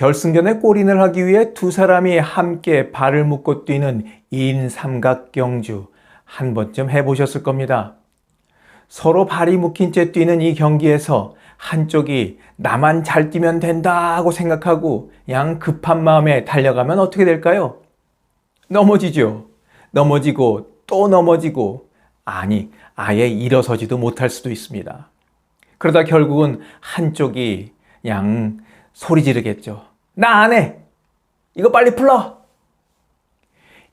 결승전에 골인을 하기 위해 두 사람이 함께 발을 묶고 뛰는 인삼각경주 한 번쯤 해보셨을 겁니다. 서로 발이 묶인 채 뛰는 이 경기에서 한쪽이 나만 잘 뛰면 된다고 생각하고 양 급한 마음에 달려가면 어떻게 될까요? 넘어지죠. 넘어지고 또 넘어지고 아니 아예 일어서지도 못할 수도 있습니다. 그러다 결국은 한쪽이 양 소리 지르겠죠. 나 안 해! 이거 빨리 풀러!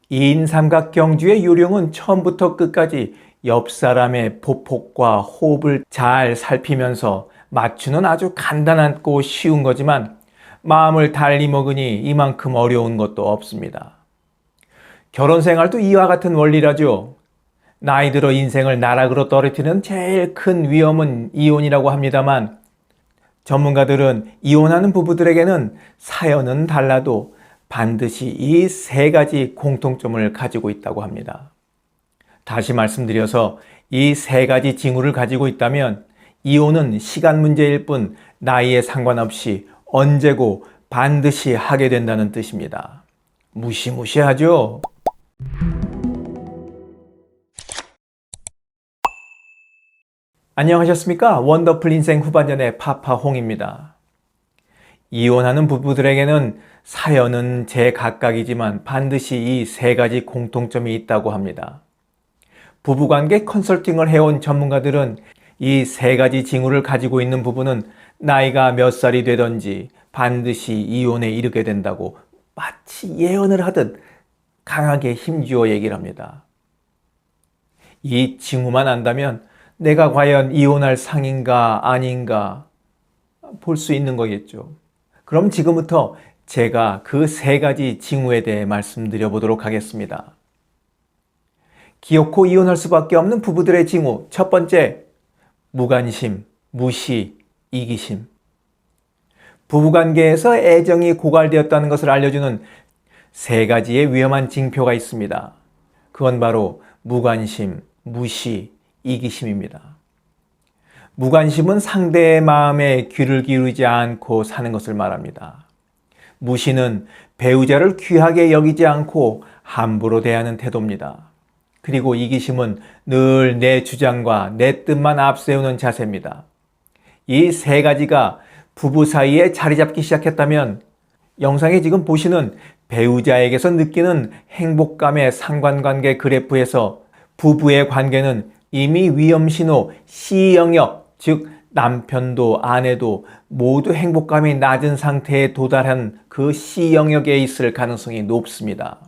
인 삼각경주의 요령은 처음부터 끝까지 옆 사람의 보폭과 호흡을 잘 살피면서 맞추는 아주 간단하고 쉬운 거지만 마음을 달리 먹으니 이만큼 어려운 것도 없습니다. 결혼 생활도 이와 같은 원리라죠. 나이 들어 인생을 나락으로 떨어뜨리는 제일 큰 위험은 이혼이라고 합니다만 전문가들은 이혼하는 부부들에게는 사연은 달라도 반드시 이 세 가지 공통점을 가지고 있다고 합니다. 다시 말씀드려서 이 세 가지 징후를 가지고 있다면 이혼은 시간 문제일 뿐 나이에 상관없이 언제고 반드시 하게 된다는 뜻입니다. 무시무시하죠? 안녕하셨습니까? 원더풀 인생 후반전의 파파홍입니다. 이혼하는 부부들에게는 사연은 제각각이지만 반드시 이 세 가지 공통점이 있다고 합니다. 부부관계 컨설팅을 해온 전문가들은 이 세 가지 징후를 가지고 있는 부부는 나이가 몇 살이 되든지 반드시 이혼에 이르게 된다고 마치 예언을 하듯 강하게 힘주어 얘기를 합니다. 이 징후만 안다면 내가 과연 이혼할 상인가 아닌가 볼 수 있는 거겠죠. 그럼 지금부터 제가 그 세 가지 징후에 대해 말씀드려 보도록 하겠습니다. 기어코 이혼할 수밖에 없는 부부들의 징후. 첫 번째, 무관심, 무시, 이기심. 부부관계에서 애정이 고갈되었다는 것을 알려주는 세 가지의 위험한 징표가 있습니다. 그건 바로 무관심, 무시, 이기심입니다. 무관심은 상대의 마음에 귀를 기울이지 않고 사는 것을 말합니다. 무시는 배우자를 귀하게 여기지 않고 함부로 대하는 태도입니다. 그리고 이기심은 늘 내 주장과 내 뜻만 앞세우는 자세입니다. 이 세 가지가 부부 사이에 자리 잡기 시작했다면 영상에 지금 보시는 배우자에게서 느끼는 행복감의 상관관계 그래프에서 부부의 관계는 이미 위험 신호 C 영역, 즉 남편도 아내도 모두 행복감이 낮은 상태에 도달한 그 C 영역에 있을 가능성이 높습니다.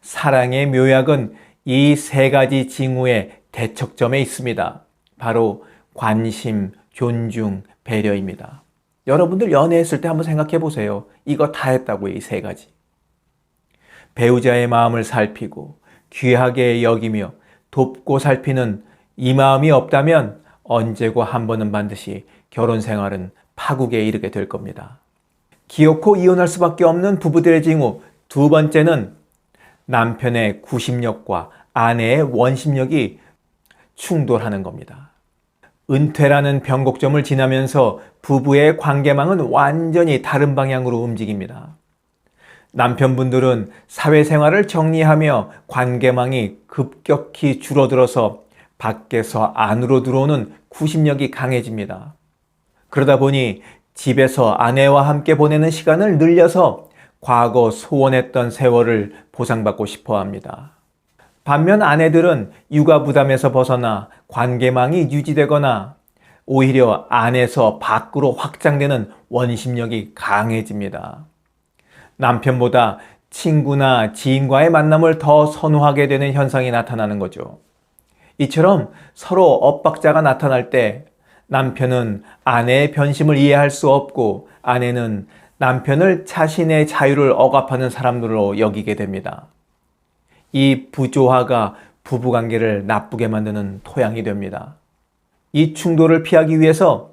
사랑의 묘약은 이 세 가지 징후의 대척점에 있습니다. 바로 관심, 존중, 배려입니다. 여러분들 연애했을 때 한번 생각해 보세요. 이거 다 했다고요, 이 세 가지. 배우자의 마음을 살피고 귀하게 여기며 돕고 살피는 이 마음이 없다면 언제고 한 번은 반드시 결혼 생활은 파국에 이르게 될 겁니다. 기어코 이혼할 수밖에 없는 부부들의 징후 두 번째는 남편의 구심력과 아내의 원심력이 충돌하는 겁니다. 은퇴라는 변곡점을 지나면서 부부의 관계망은 완전히 다른 방향으로 움직입니다. 남편분들은 사회생활을 정리하며 관계망이 급격히 줄어들어서 밖에서 안으로 들어오는 구심력이 강해집니다. 그러다 보니 집에서 아내와 함께 보내는 시간을 늘려서 과거 소원했던 세월을 보상받고 싶어 합니다. 반면 아내들은 육아 부담에서 벗어나 관계망이 유지되거나 오히려 안에서 밖으로 확장되는 원심력이 강해집니다. 남편보다 친구나 지인과의 만남을 더 선호하게 되는 현상이 나타나는 거죠. 이처럼 서로 엇박자가 나타날 때 남편은 아내의 변심을 이해할 수 없고 아내는 남편을 자신의 자유를 억압하는 사람으로 여기게 됩니다. 이 부조화가 부부관계를 나쁘게 만드는 토양이 됩니다. 이 충돌을 피하기 위해서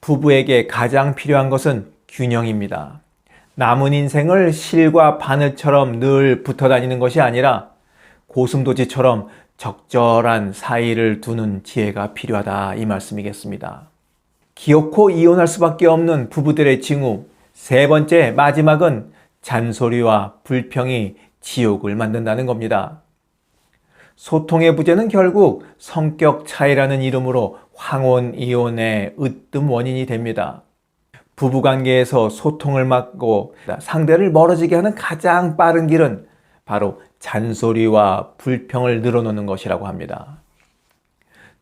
부부에게 가장 필요한 것은 균형입니다. 남은 인생을 실과 바늘처럼 늘 붙어 다니는 것이 아니라 고슴도치처럼 적절한 사이를 두는 지혜가 필요하다 이 말씀이겠습니다. 기어코 이혼할 수밖에 없는 부부들의 징후 세 번째, 마지막은 잔소리와 불평이 지옥을 만든다는 겁니다. 소통의 부재는 결국 성격 차이라는 이름으로 황혼 이혼의 으뜸 원인이 됩니다. 부부 관계에서 소통을 막고 상대를 멀어지게 하는 가장 빠른 길은 바로 잔소리와 불평을 늘어놓는 것이라고 합니다.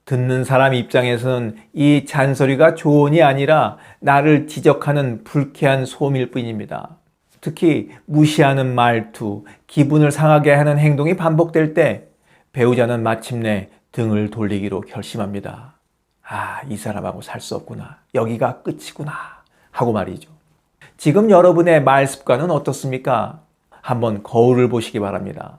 듣는 사람 입장에서는 이 잔소리가 조언이 아니라 나를 지적하는 불쾌한 소음일 뿐입니다. 특히 무시하는 말투, 기분을 상하게 하는 행동이 반복될 때 배우자는 마침내 등을 돌리기로 결심합니다. 아, 이 사람하고 살 수 없구나. 여기가 끝이구나. 하고 말이죠. 지금 여러분의 말 습관은 어떻습니까? 한번 거울을 보시기 바랍니다.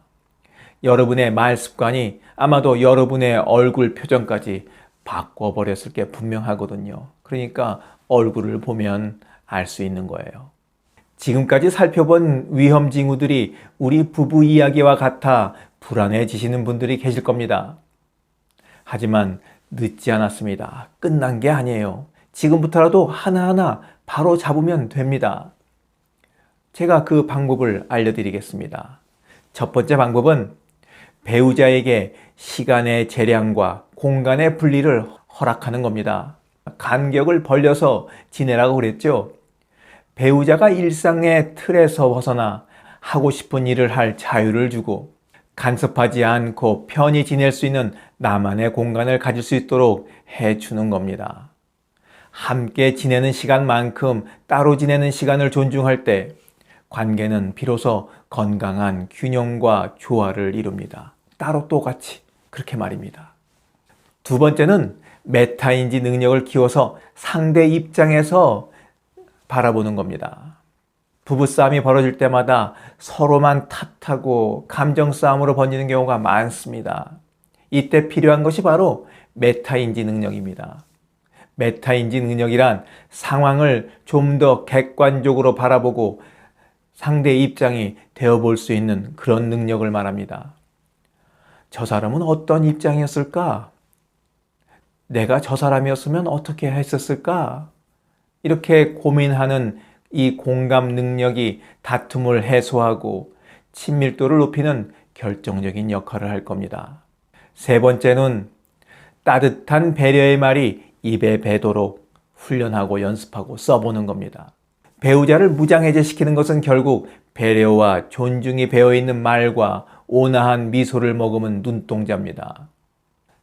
여러분의 말 습관이 아마도 여러분의 얼굴 표정까지 바꿔버렸을 게 분명하거든요. 그러니까 얼굴을 보면 알 수 있는 거예요. 지금까지 살펴본 위험 징후들이 우리 부부 이야기와 같아 불안해지시는 분들이 계실 겁니다. 하지만 늦지 않았습니다. 끝난 게 아니에요. 지금부터라도 하나하나 바로 잡으면 됩니다. 제가 그 방법을 알려드리겠습니다. 첫 번째 방법은 배우자에게 시간의 재량과 공간의 분리를 허락하는 겁니다. 간격을 벌려서 지내라고 그랬죠. 배우자가 일상의 틀에서 벗어나 하고 싶은 일을 할 자유를 주고 간섭하지 않고 편히 지낼 수 있는 나만의 공간을 가질 수 있도록 해주는 겁니다. 함께 지내는 시간만큼 따로 지내는 시간을 존중할 때 관계는 비로소 건강한 균형과 조화를 이룹니다. 따로 똑같이 그렇게 말입니다. 두 번째는 메타인지 능력을 키워서 상대 입장에서 바라보는 겁니다. 부부싸움이 벌어질 때마다 서로만 탓하고 감정 싸움으로 번지는 경우가 많습니다. 이때 필요한 것이 바로 메타인지 능력입니다. 메타인지 능력이란 상황을 좀 더 객관적으로 바라보고 상대의 입장이 되어볼 수 있는 그런 능력을 말합니다. 저 사람은 어떤 입장이었을까? 내가 저 사람이었으면 어떻게 했었을까? 이렇게 고민하는 이 공감 능력이 다툼을 해소하고 친밀도를 높이는 결정적인 역할을 할 겁니다. 세 번째는 따뜻한 배려의 말이 입에 배도록 훈련하고 연습하고 써보는 겁니다. 배우자를 무장해제시키는 것은 결국 배려와 존중이 배어있는 말과 온화한 미소를 머금은 눈동자입니다.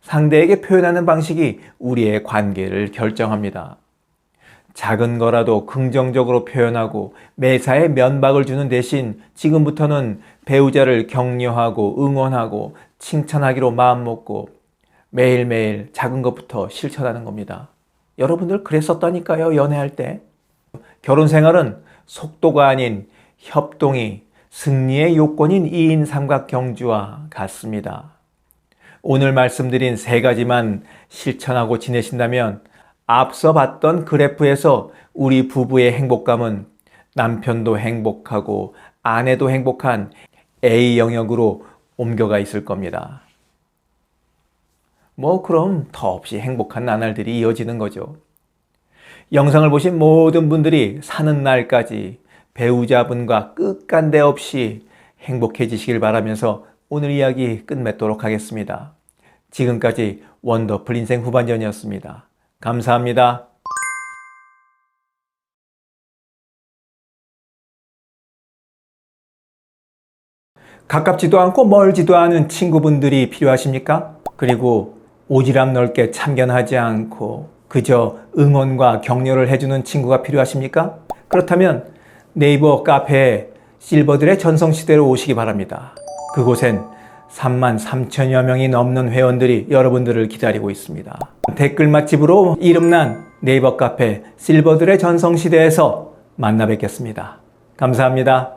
상대에게 표현하는 방식이 우리의 관계를 결정합니다. 작은 거라도 긍정적으로 표현하고 매사에 면박을 주는 대신 지금부터는 배우자를 격려하고 응원하고 칭찬하기로 마음먹고 매일매일 작은 것부터 실천하는 겁니다. 여러분들 그랬었다니까요, 연애할 때. 결혼 생활은 속도가 아닌 협동이 승리의 요건인 2인 삼각경주와 같습니다. 오늘 말씀드린 세 가지만 실천하고 지내신다면 앞서 봤던 그래프에서 우리 부부의 행복감은 남편도 행복하고 아내도 행복한 A 영역으로 옮겨가 있을 겁니다. 뭐 그럼 더없이 행복한 나날들이 이어지는 거죠. 영상을 보신 모든 분들이 사는 날까지 배우자분과 끝간데 없이 행복해지시길 바라면서 오늘 이야기 끝맺도록 하겠습니다. 지금까지 원더풀 인생 후반전이었습니다. 감사합니다. 가깝지도 않고 멀지도 않은 친구분들이 필요하십니까? 그리고 오지랖 넓게 참견하지 않고 그저 응원과 격려를 해주는 친구가 필요하십니까? 그렇다면 네이버 카페 실버들의 전성시대로 오시기 바랍니다. 그곳엔 3만 3천여 명이 넘는 회원들이 여러분들을 기다리고 있습니다. 댓글 맛집으로 이름난 네이버 카페 실버들의 전성시대에서 만나 뵙겠습니다. 감사합니다.